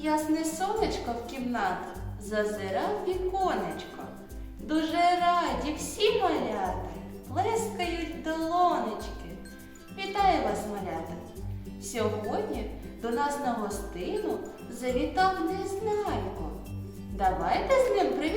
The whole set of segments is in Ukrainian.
Ясне сонечко в кімнату зазирав віконечко. Дуже раді всі малята плескають долонечки. Вітаю вас, малята! Сьогодні до нас на гостину завітав Незнайко. Давайте з ним привітаємося.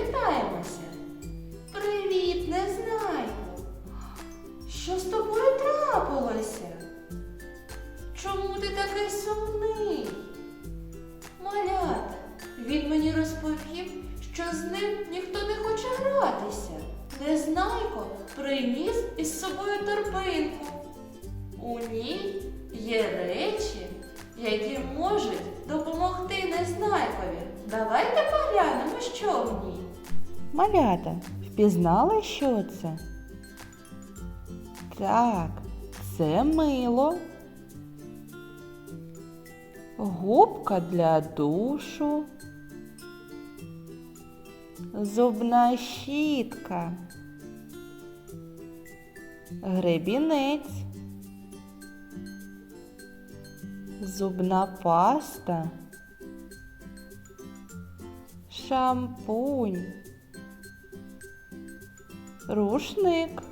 У ній є речі, які можуть допомогти Незнайкові. Давайте поглянемо, що в ній. Малята, впізнали, що це? Так, це мило. Губка для душу. Зубна щітка. Гребінець. Зубна паста. Шампунь. Рушник.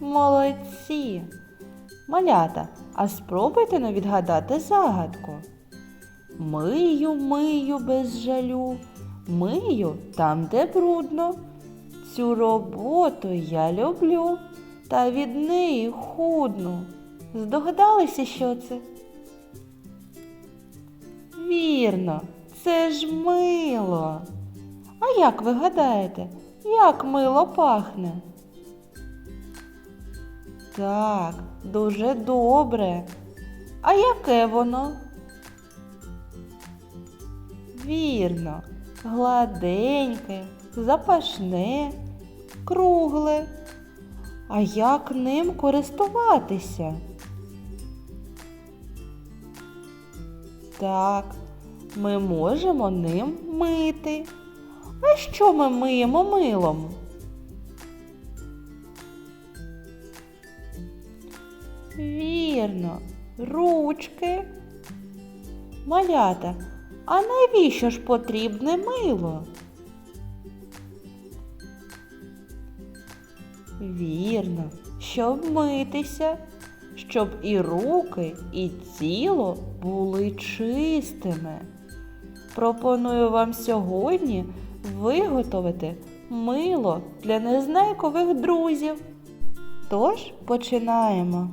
Молодці. Малята, а спробуйте не відгадати загадку. Мию, мию без жалю, мию там, де брудно. Цю роботу я люблю, та від неї худну. Здогадалися, що це? Вірно, це ж мило. А як ви гадаєте, як мило пахне? Так, дуже добре. А яке воно? Вірно, гладеньке, запашне, кругле. А як ним користуватися? Так, ми можемо ним мити. А що ми миємо милом? Вірно, ручки. Малята, а навіщо ж потрібне мило? Вірно, щоб митися, щоб і руки, і тіло були чистими. Пропоную вам сьогодні виготовити мило для незнайкових друзів. Тож починаємо.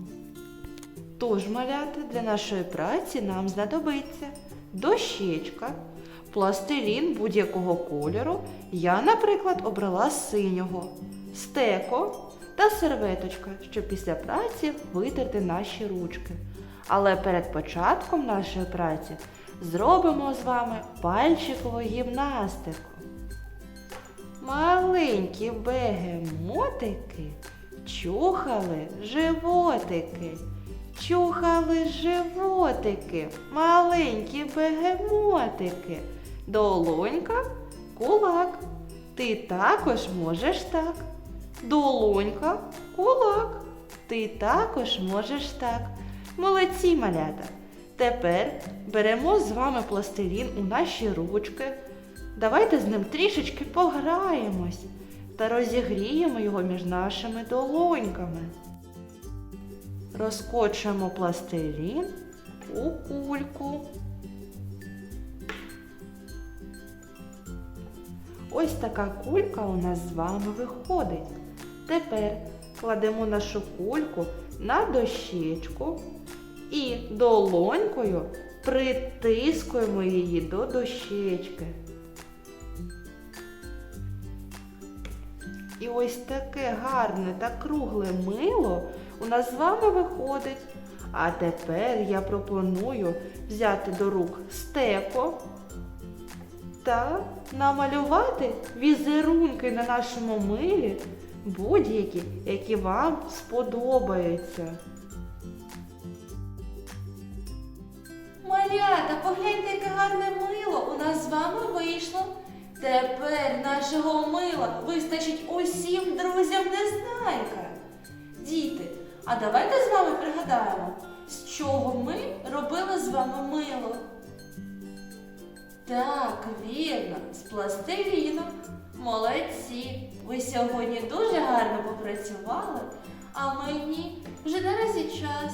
Тож, малята, для нашої праці нам знадобиться дощечка, пластилін будь-якого кольору. Я, наприклад, обрала синього, стеко та серветочка, щоб після праці витерти наші ручки. Але перед початком нашої праці зробимо з вами пальчикову гімнастику. Маленькі бегемотики чухали животики. Чухали животики, маленькі бегемотики. Долонька, кулак. Ти також можеш так. Долонька, кулак. Ти також можеш так. Молодці малята. Тепер беремо з вами пластилін у наші ручки. Давайте з ним трішечки пограємось та розігріємо його між нашими долоньками. Розкочуємо пластилін у кульку. Ось така кулька у нас з вами виходить. Тепер кладемо нашу кульку на дощечку і долонькою притискуємо її до дощечки. І ось таке гарне та кругле мило у нас з вами виходить. А тепер я пропоную взяти до рук стеко та намалювати візерунки на нашому милі, будь-які, які вам сподобаються. Малята, погляньте, яке гарне мило у нас з вами вийшло. Тепер нашого мила вистачить усім друзям Незнайка. Діти, а давайте з вами пригадаємо, з чого ми робили з вами мило. Так, вірно, з пластиліну. Молодці! Ви сьогодні дуже гарно попрацювали, а мені вже наразі час.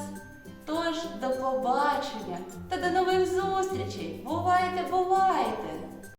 Тож до побачення та до нових зустрічей. Бувайте, бувайте!